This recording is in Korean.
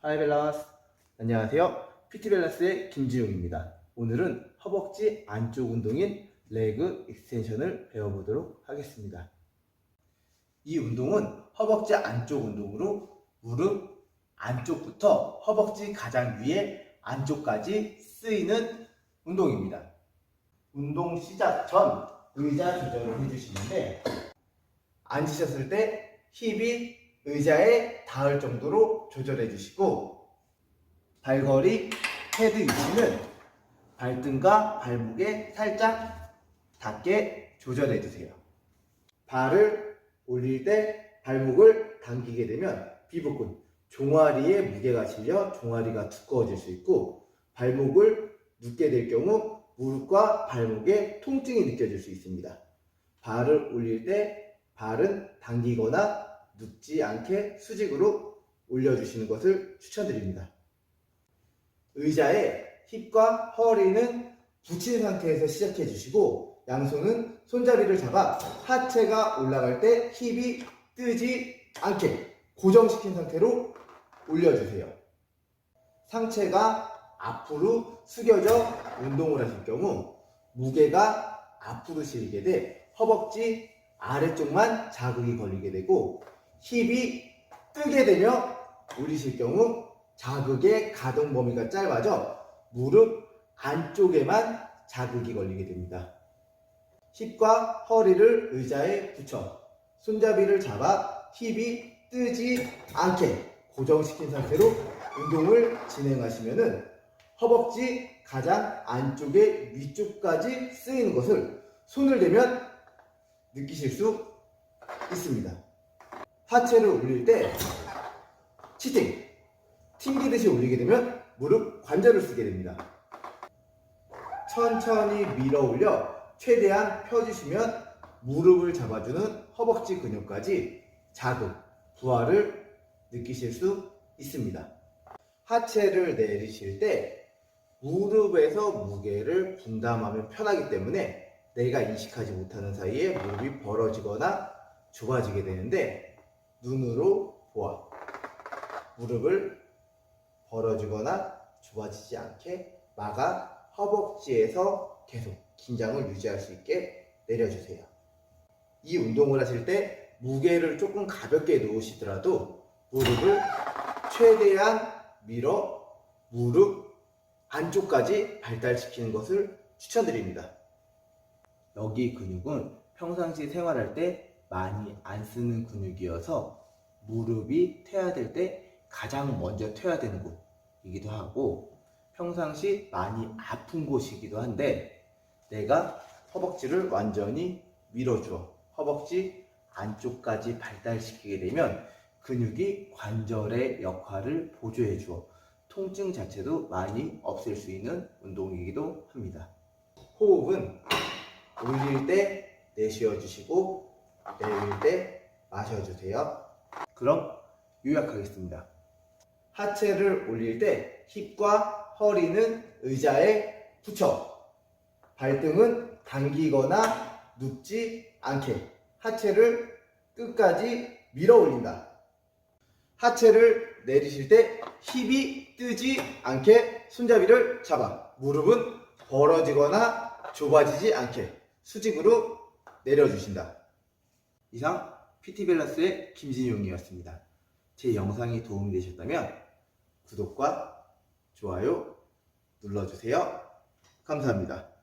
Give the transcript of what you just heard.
하이 밸런스. 안녕하세요. PT 밸런스의 김지용입니다. 오늘은 허벅지 안쪽 운동인 레그 익스텐션을 배워보도록 하겠습니다. 이 운동은 허벅지 안쪽 운동으로 무릎 안쪽부터 허벅지 가장 위에 안쪽까지 쓰이는 운동입니다. 운동 시작 전 의자 조정을 해주시는데 앉으셨을 때 힙이 의자에 닿을 정도로 조절해 주시고 발걸이 헤드 위치는 발등과 발목에 살짝 닿게 조절해 주세요. 발을 올릴 때 발목을 당기게 되면 비복근, 종아리에 무게가 실려 종아리가 두꺼워질 수 있고 발목을 눕게 될 경우 무릎과 발목에 통증이 느껴질 수 있습니다. 발을 올릴 때 발은 당기거나 눕지 않게 수직으로 올려주시는 것을 추천드립니다. 의자에 힙과 허리는 붙인 상태에서 시작해 주시고 양손은 손잡이를 잡아 하체가 올라갈 때 힙이 뜨지 않게 고정시킨 상태로 올려주세요. 상체가 앞으로 숙여져 운동을 하실 경우 무게가 앞으로 실리게 돼 허벅지 아래쪽만 자극이 걸리게 되고 힙이 뜨게 되며 올리실 경우 자극의 가동 범위가 짧아져 무릎 안쪽에만 자극이 걸리게 됩니다. 힙과 허리를 의자에 붙여 손잡이를 잡아 힙이 뜨지 않게 고정시킨 상태로 운동을 진행하시면은 허벅지 가장 안쪽에 위쪽까지 쓰이는 것을 손을 대면 느끼실 수 있습니다. 하체를 올릴 때 치팅, 튕기듯이 올리게 되면 무릎 관절을 쓰게 됩니다. 천천히 밀어 올려 최대한 펴주시면 무릎을 잡아주는 허벅지 근육까지 자극, 부하를 느끼실 수 있습니다. 하체를 내리실 때 무릎에서 무게를 분담하면 편하기 때문에 내가 인식하지 못하는 사이에 무릎이 벌어지거나 좁아지게 되는데 눈으로 보아 무릎을 벌어지거나 좁아지지 않게 막아 허벅지에서 계속 긴장을 유지할 수 있게 내려주세요. 이 운동을 하실 때 무게를 조금 가볍게 놓으시더라도 무릎을 최대한 밀어 무릎 안쪽까지 발달시키는 것을 추천드립니다. 여기 근육은 평상시 생활할 때 많이 안 쓰는 근육이어서 무릎이 퇴화될 때 가장 먼저 퇴화되는 곳이기도 하고 평상시 많이 아픈 곳이기도 한데 내가 허벅지를 완전히 밀어주어 허벅지 안쪽까지 발달시키게 되면 근육이 관절의 역할을 보조해 주어 통증 자체도 많이 없앨 수 있는 운동이기도 합니다. 호흡은 올릴 때 내쉬어 주시고 내릴 때 마셔 주세요. 그럼 요약하겠습니다. 하체를 올릴 때 힙과 허리는 의자에 붙여 발등은 당기거나 눕지 않게 하체를 끝까지 밀어 올린다. 하체를 내리실 때 힙이 뜨지 않게 손잡이를 잡아 무릎은 벌어지거나 좁아지지 않게 수직으로 내려주신다. 이상 PT밸런스의 김진용이었습니다. 제 영상이 도움이 되셨다면 구독과 좋아요 눌러주세요. 감사합니다.